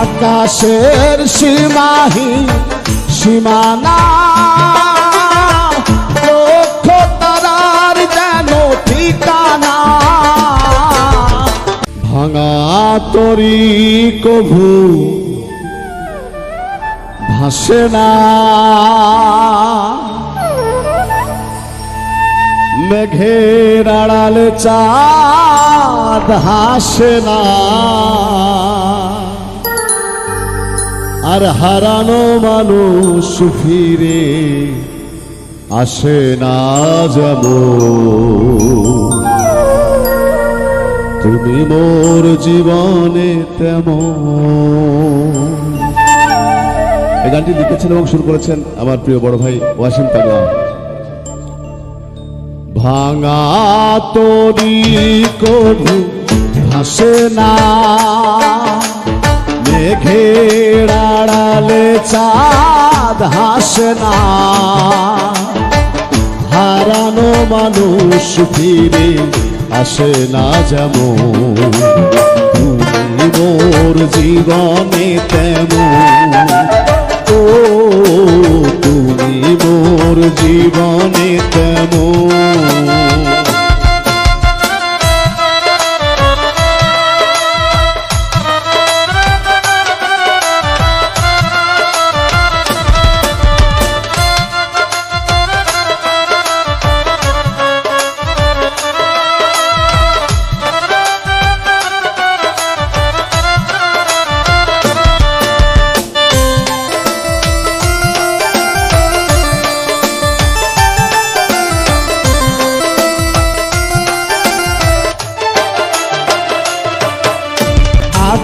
আকাশের সীমাহি সীমানা। লক্ষ তারার যেন ঠিকানা। ভাঙা তরি কভু ভাসে না। মেঘের আড়ালে চাঁদ হাসে না। আর হারানো মানুষ ফিরে আসে না যাব তুমি মোর জীবনে তেমন। এই গানটি লিখেছেন এবং শুরু করেছেন আমার প্রিয় বড় ভাই ওয়াসিম পাগলা ভাঙা তরি কভু ভাসে না আড়ালে চাঁদ হাসে না। হারানো মানুষ ফিরে আসে না যেমন। তুমি মোর জীবনে তেমন।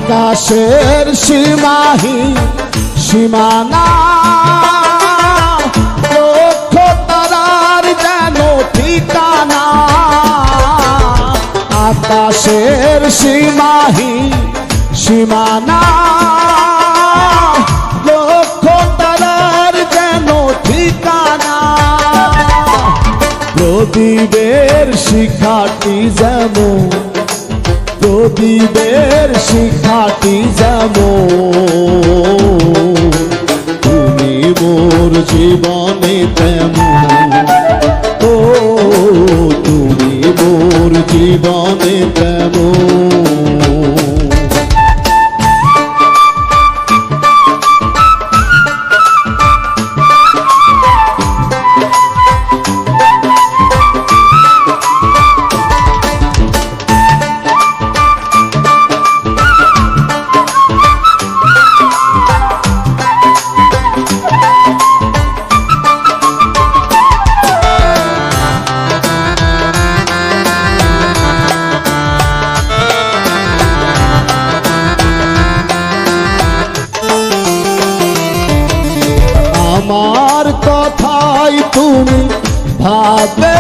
আকাশের সীমাহীন সীমানা। লক্ষ যেন ঠিকানা। আকাশের সীমাহীন সীমানা। লক্ষ যেন ঠিকানা। প্রদীপের শিখাটি যেমন প্রদীপের শিখাটি যাব। তুমি মোর জীবনে তেমন ও তুমি মোর জীবনে আমার কথাই তুমি ভাবে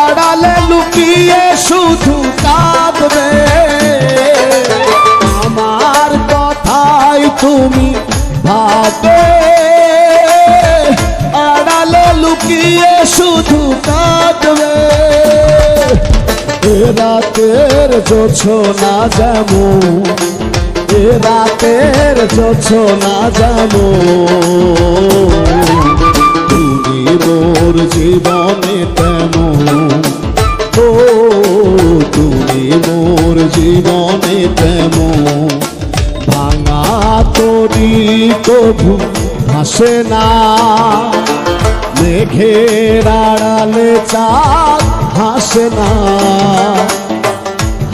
আড়ালে লুকিয়ে শুধু কাঁদবে। আমার কথাই তুমি ভাবে আড়ালে লুকিয়ে শুধু কাঁদবে। রাতের জোছনা যেমন এ রাতের জোছনা জানো তুমি মোর জীবনে তেমন। ও, তুমি মোর জীবনে তেমন। ভাঙা তরি কভু হাসে না। মেঘের আড়ালে চাঁদ হাসে না।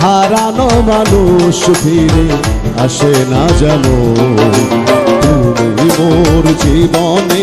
হারানো মানুষ ফিরে আসে না জানো তুমি মোর জীবনে